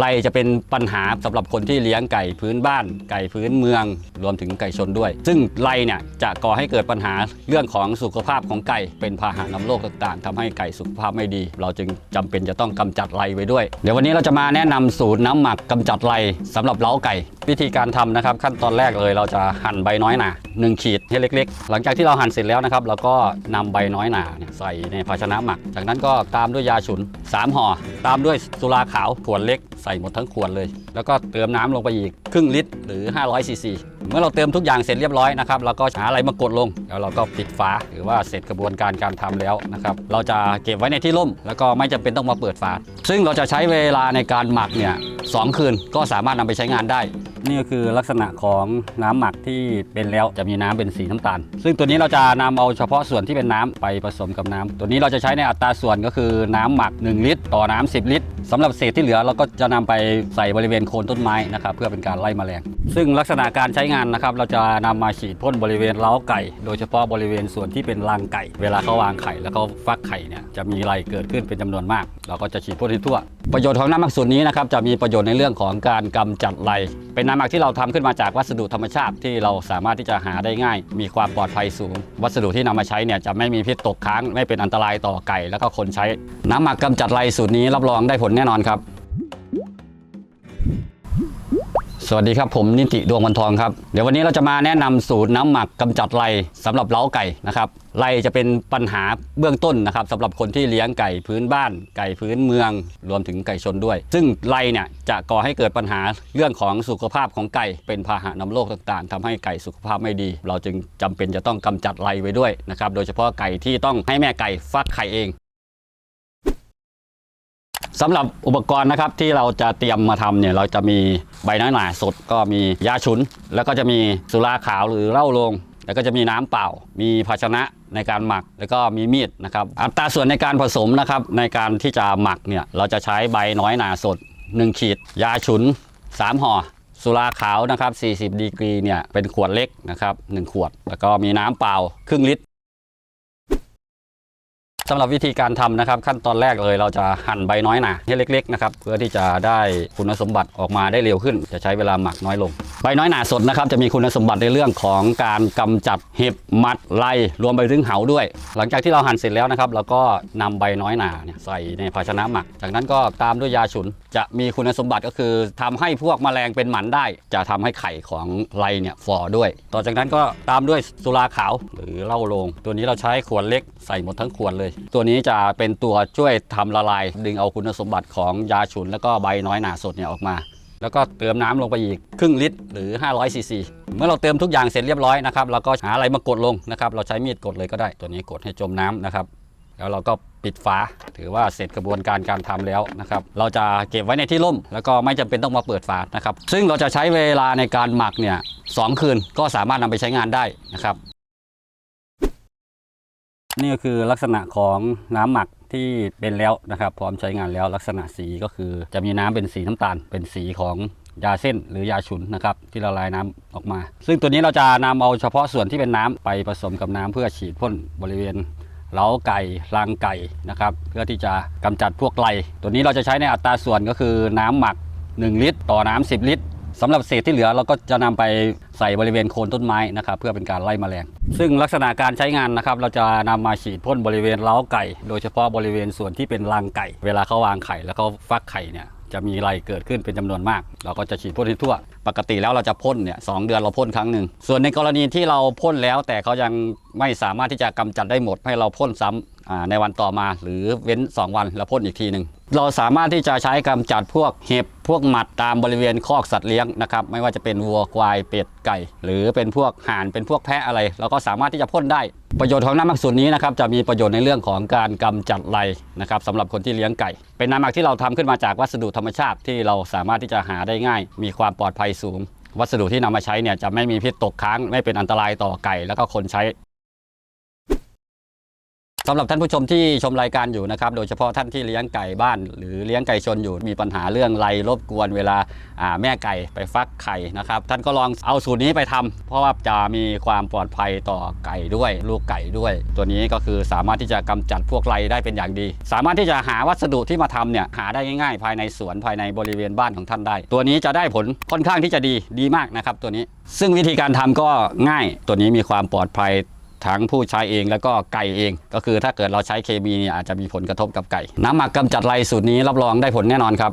ไรจะเป็นปัญหาสำหรับคนที่เลี้ยงไก่พื้นบ้าน ไก่พื้นเมือง รวมถึงไก่ชนด้วย ซึ่งไรเนี่ยจะก่อให้เกิดปัญหาเรื่องของสุขภาพของไก่เป็นพาหะนำโรคต่างๆทำให้ไก่สุขภาพไม่ดี เราจึงจำเป็นจะต้องกำจัดไรไว้ด้วย เดี๋ยววันนี้เราจะมาแนะนำสูตรน้ำหมักกำจัดไรสำหรับเล้าไก่ วิธีการทำนะครับ ขั้นตอนแรกเลยเราจะหั่นใบน้อยหนาหนึ่งขีดให้เล็ก ๆ หลังจากที่เราหั่นเสร็จแล้วนะครับเราก็นำใบน้อยหนาเนี่ยใส่ในภาชนะหมัก จากนั้นก็ตามด้วยยาฉุน 3ห่อตามด้วยสุราขาวขวดเล็กใส่หมดทั้งขวดเลย แล้วก็เติมน้ำลงไปอีกครึ่งลิตรหรือ 500ซีซีเมื่อเราเติมทุกอย่างเสร็จเรียบร้อยนะครับเราก็หาอะไรมากดลง แล้วเราก็ปิดฝาหรือว่าเสร็จกระบวนการการทำแล้วนะครับเราจะเก็บไว้ในที่ร่ม แล้วก็ไม่จำเป็นต้องมาเปิดฝาซึ่งเราจะใช้เวลาในการหมักเนี่ยสองคืนก็สามารถนำไปใช้งานได้ นี่ก็คือลักษณะของน้ำหมักที่เป็นแล้วจะมีน้ำเป็นสีน้ำตาล ซึ่งตัวนี้เราจะนำเอาเฉพาะส่วนที่เป็นน้ำไปผสมกับน้ำตัวนี้เราจะใช้ในอัตราส่วนก็คือน้ำหมัก 1 ลิตร ต่อน้ำ10 ลิตรสำหรับเศษที่เหลือเราก็จะนำไปใส่บริเวณโคนต้นไม้นะครับเพื่อเป็นการไล่แมลง ซึ่งลักษณะการใช้งานนะครับเราจะนำมาฉีดพ่นบริเวณเล้าไก่ โดยเฉพาะบริเวณส่วนที่เป็นรังไก่ เวลาเขาวางไข่แล้วเขาฟักไข่เนี่ยจะมีไรเกิดขึ้นเป็นจำนวนมาก เราก็จะฉีดพ่นทั่ว ประโยชน์ของน้ำหมักสูตรนี้นะครับจะมีประโยชน์ในเรื่องของการกำจัดไรเป็นน้ำหมักที่เราทำขึ้นมาจากวัสดุธรรมชาติที่เราสามารถที่จะหาได้ง่าย มีความปลอดภัยสูง วัสดุที่นำมาใช้เนี่ยจะไม่มีพิษตกค้างไม่เป็นอันตรายต่อไก่ แล้วก็คนใช้ น้ำหมักกำจัดไรสูตรนี้รับรองได้ผลแน่นอนครับ สวัสดีครับผมนิติดวงวันทองครับเดี๋ยววันนี้เราจะมาแนะนำสูตรน้ำหมักกำจัดไรสำหรับเล้าไก่นะครับไรจะเป็นปัญหาเบื้องต้นนะครับสำหรับคนที่เลี้ยงไก่พื้นบ้าน ไก่พื้นเมือง รวมถึงไก่ชนด้วย ซึ่งไรเนี่ยจะก่อให้เกิดปัญหาเรื่องของสุขภาพของไก่ เป็นพาหะนำโรคต่างๆทำให้ไก่สุขภาพไม่ดี เราจึงจำเป็นจะต้องกำจัดไรไว้ด้วยนะครับโดยเฉพาะไก่ที่ต้องให้แม่ไก่ฟักไข่เองสำหรับอุปกรณ์นะครับที่เราจะเตรียมมาทำเนี่ยเราจะมีใบน้อยหนาสดก็มียาฉุน แล้วก็จะมีสุราขาวหรือเหล้าโรงแล้วก็จะมีน้ำเปล่า มีภาชนะ ในการหมักแล้วก็มีมีดนะครับ อัตราส่วนในการผสมนะครับ ในการที่จะหมักเนี่ยเราจะใช้ใบน้อยหนาสด 1 ขีด ยาฉุน 3ห่อสุราขาวนะครับ 40 ดีกรีเนี่ยเป็นขวดเล็กนะครับ 1 ขวด แล้วก็มีน้ำเปล่าครึ่งลิตรสำหรับวิธีการทำนะครับ ขั้นตอนแรกเลยเราจะหั่นใบน้อยหนาให้เล็ก ๆ นะครับ เพื่อที่จะได้คุณสมบัติออกมาได้เร็วขึ้น จะใช้เวลาหมักน้อยลง ใบน้อยหนาสดนะครับจะมีคุณสมบัติในเรื่องของการกำจัดเห็บมัดไล่รวมไปถึงเหาด้วย หลังจากที่เราหั่นเสร็จแล้วนะครับเราก็นำใบน้อยหนาเนี่ยใส่ในภาชนะหมัก จากนั้นก็ตามด้วยยาฉุน จะมีคุณสมบัติก็คือทำให้พวกแมลงเป็นหมันได้ จะทำให้ไข่ของไรเนี่ยฝ่อด้วย ต่อจากนั้นก็ตามด้วยสุราขาวหรือเหล้าโรงตัวนี้เราใช้ขวดเล็กใส่หมดทั้งขวดเลย ตัวนี้จะเป็นตัวช่วยทำละลาย ดึงเอาคุณสมบัติของยาฉุนแล้วก็ใบน้อยหนาสดเนี่ยออกมา แล้วก็เติมน้ำลงไปอีกครึ่งลิตรหรือ500ซีซีเมื่อเราเติมทุกอย่างเสร็จเรียบร้อยนะครับเราก็หาอะไรมากดลงนะครับเราใช้มีดกดเลยก็ได้ตัวนี้กดให้จมน้ำนะครับแล้วเราก็ปิดฝาถือว่าเสร็จกระบวนการการทำแล้วนะครับเราจะเก็บไว้ในที่ร่ม แล้วก็ไม่จำเป็นต้องมาเปิดฝานะครับซึ่งเราจะใช้เวลาในการหมักเนี่ยสองคืนก็สามารถนำไปใช้งานได้นะครับ นี่ก็คือลักษณะของน้ำหมัก ที่เป็นแล้วนะครับพร้อมใช้งานแล้วลักษณะสีก็คือจะมีน้ำเป็นสีน้ำตาล เป็นสีของยาเส้นหรือยาฉุนนะครับที่ละลายน้ำออกมา ซึ่งตัวนี้เราจะนำเอาเฉพาะส่วนที่เป็นน้ำไปผสมกับน้ำเพื่อฉีดพ่นบริเวณเล้าไก่รังไก่นะครับเพื่อที่จะกำจัดพวกไรตัวนี้เราจะใช้ในอัตราส่วนก็คือน้ำหมัก 1 ลิตร ต่อน้ำ10 ลิตร สำหรับเศษที่เหลือเราก็จะนำไปใส่บริเวณโคนต้นไม้นะครับเพื่อเป็นการไล่แมลง ซึ่งลักษณะการใช้งานนะครับเราจะนำมาฉีดพ่นบริเวณเล้าไก่ โดยเฉพาะบริเวณส่วนที่เป็นรังไก่ เวลาเขาวางไข่แล้วเขาฟักไข่เนี่ย จะมีไรเกิดขึ้นเป็นจำนวนมาก เราก็จะฉีดพ่นให้ทั่ว ปกติแล้วเราจะพ่นเนี่ยสองเดือนเราพ่นครั้งหนึ่ง ส่วนในกรณีที่เราพ่นแล้ว แต่เขายังไม่สามารถที่จะกำจัดได้หมดให้เราพ่นซ้ำอ่าในวันต่อมา หรือเว้น 2 วันแล้วพ่นอีกทีหนึ่งเราสามารถที่จะใช้กำจัดพวกเห็บพวกหมัดตามบริเวณคอกสัตว์เลี้ยงนะครับไม่ว่าจะเป็นวัวควายเป็ดไก่ หรือเป็นพวกห่านเป็นพวกแพะอะไร เราก็สามารถที่จะพ่นได้ ประโยชน์ของน้ำหมักสูตรนี้นะครับจะมีประโยชน์ในเรื่องของการกำจัดไรนะครับสำหรับคนที่เลี้ยงไก่ เป็นน้ำหมักที่เราทำขึ้นมาจากวัสดุธรรมชาติที่เราสามารถที่จะหาได้ง่าย มีความปลอดภัยสูง วัสดุที่นำมาใช้เนี่ยจะไม่มีพิษตกค้างไม่เป็นอันตรายต่อไก่ แล้วก็คนใช้ สำหรับท่านผู้ชมที่ชมรายการอยู่นะครับ โดยเฉพาะท่านที่เลี้ยงไก่บ้าน หรือเลี้ยงไก่ชนอยู่มีปัญหาเรื่องไรรบกวนเวลาอ่าแม่ไก่ไปฟักไข่นะครับ ท่านก็ลองเอาสูตรนี้ไปทำเพราะว่าจะมีความปลอดภัยต่อไก่ด้วย ลูกไก่ด้วย ตัวนี้ก็คือสามารถที่จะกำจัดพวกไรได้เป็นอย่างดี สามารถที่จะหาวัสดุที่มาทำเนี่ยหาได้ง่ายๆ ภายในสวนภายในบริเวณบ้านของท่านได้ ตัวนี้จะได้ผลค่อนข้างที่จะดีดีมากนะครับตัวนี้ ซึ่งวิธีการทำก็ง่ายตัวนี้มีความปลอดภัย ทั้งผู้ใช้เองแล้วก็ไก่เอง ก็คือถ้าเกิดเราใช้เคมีเนี่ยอาจจะมีผลกระทบกับไก่ น้ำหมักกำจัดไรสูตรนี้รับรองได้ผลแน่นอนครับ